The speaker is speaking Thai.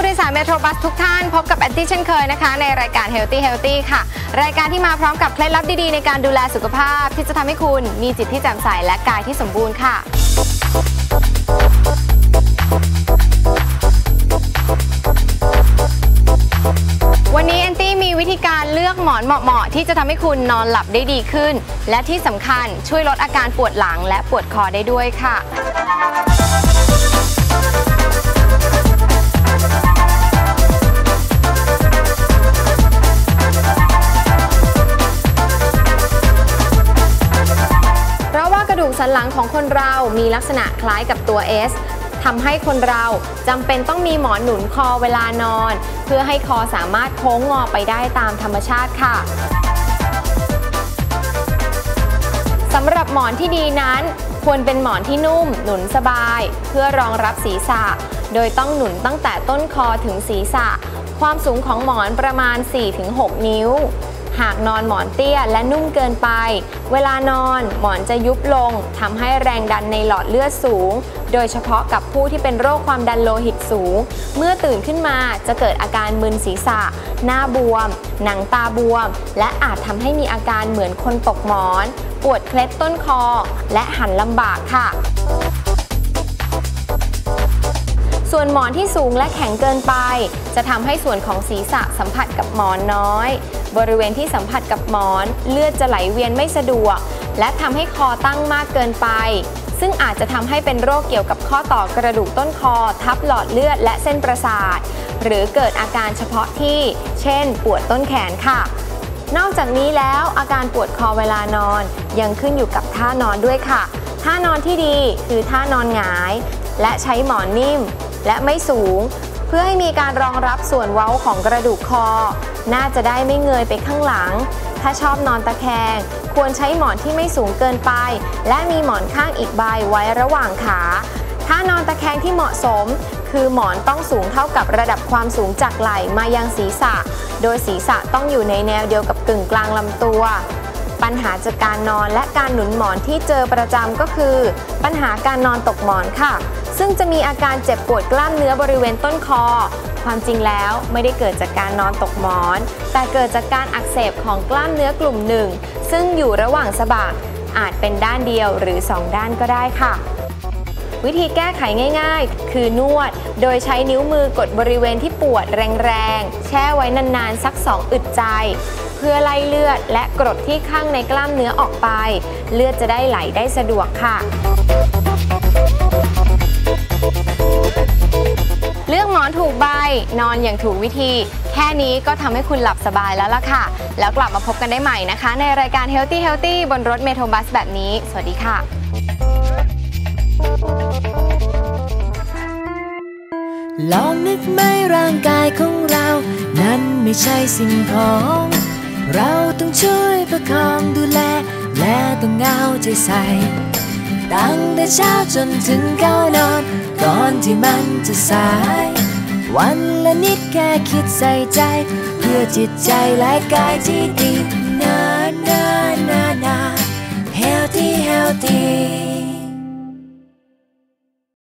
ผู้โดยสารเมโทรบัสทุกท่าน พบกับแอนตี้เช่นเคยนะคะ ในรายการ Healthy Healthy ค่ะ รายการที่มาพร้อมกับเคล็ดลับดีๆ ในการดูแลสุขภาพ ที่จะทำให้คุณมีจิตที่แจ่มใสและกายที่สมบูรณ์ค่ะ วันนี้แอนตี้มีวิธีการเลือกหมอนเหมาะๆที่จะทำให้คุณนอนหลับได้ดีขึ้น และที่สำคัญช่วยลดอาการปวดหลังและปวดคอได้ด้วยค่ะ สันหลังของคนเรามีลักษณะคล้ายกับตัว S ทำให้คนเราจำเป็นต้องมีหมอนหนุนคอเวลานอน เพื่อให้คอสามารถโค้งงอไปได้ตามธรรมชาติค่ะสำหรับหมอนที่ดีนั้น ควรเป็นหมอนที่นุ่ม หนุนสบาย เพื่อรองรับศีรษะ โดยต้องหนุนตั้งแต่ต้นคอถึงศีรษะ ความสูงของหมอนประมาณ 4-6 นิ้ว หากนอนหมอนเตี้ยและนุ่มเกินไป เวลานอนหมอนจะยุบลงทำให้แรงดันในหลอดเลือดสูง โดยเฉพาะกับผู้ที่เป็นโรคความดันโลหิตสูง เมื่อตื่นขึ้นมาจะเกิดอาการมึนศีรษะ หน้าบวม หนังตาบวม และอาจทำให้มีอาการเหมือนคนตกหมอน ปวดเคล็ดต้นคอ และหันลำบากค่ะส่วนหมอนที่สูงและแข็งเกินไป จะทำให้ส่วนของศีรษะสัมผัสกับหมอนน้อย บริเวณที่สัมผัสกับหมอน เลือดจะไหลเวียนไม่สะดวก และทำให้คอตั้งมากเกินไป ซึ่งอาจจะทำให้เป็นโรคเกี่ยวกับข้อต่อกระดูกต้นคอ ทับหลอดเลือดและเส้นประสาท หรือเกิดอาการเฉพาะที่ เช่น ปวดต้นแขนค่ะ นอกจากนี้แล้วอาการปวดคอเวลานอน ยังขึ้นอยู่กับท่านอนด้วยค่ะ ท่านอนที่ดีคือท่านอนหงาย และใช้หมอนนิ่ม และไม่สูงเพื่อให้มีการรองรับส่วนเว้าของกระดูกคอ น่าจะได้ไม่เงยไปข้างหลัง ถ้าชอบนอนตะแคง ควรใช้หมอนที่ไม่สูงเกินไป และมีหมอนข้างอีกใบไว้ระหว่างขา ถ้านอนตะแคงที่เหมาะสม คือหมอนต้องสูงเท่ากับระดับความสูงจากไหล่มายังศีรษะ โดยศีรษะต้องอยู่ในแนวเดียวกับกึ่งกลางลำตัวปัญหาจากการนอนและการหนุนหมอนที่เจอประจำก็คือ ปัญหาการนอนตกหมอนค่ะ ซึ่งจะมีอาการเจ็บปวดกล้ามเนื้อบริเวณต้นคอ ความจริงแล้วไม่ได้เกิดจากการนอนตกหมอน แต่เกิดจากการอักเสบของกล้ามเนื้อกลุ่มหนึ่ง ซึ่งอยู่ระหว่างสะบักอาจเป็นด้านเดียวหรือ 2 ด้านก็ได้ค่ะ วิธีแก้ไขง่ายๆ คือนวด โดยใช้นิ้วมือกดบริเวณที่ปวดแรงๆ แช่ไว้นานๆ สัก 2 อึดใจ เพื่อไล่เลือดและกรดที่ข้างในกล้ามเนื้อออกไป เลือดจะได้ไหลได้สะดวกค่ะ อนถูกใบ นอนอย่างถูกวิธี แค่นี้ก็ทำให้คุณหลับสบายแล้วล่ะค่ะ แล้วกลับมาพบกันได้ใหม่นะคะ ในรายการ Healthy Healthy บนรถเมโทรบัสแบบนี้ สวัสดีค่ะ ลองนึกไหมร่างกายของเรา นั้นไม่ใช่สิ่งของ เราต้องช่วยประคองดูแล และต้องเอาใจใส่ตั้งแต่เช้าจนถึงเข้านอน ก่อนที่มันจะสาย วันละนิดแค่คิดใส่ใจ เพื่อจิตใจและกายที่ดี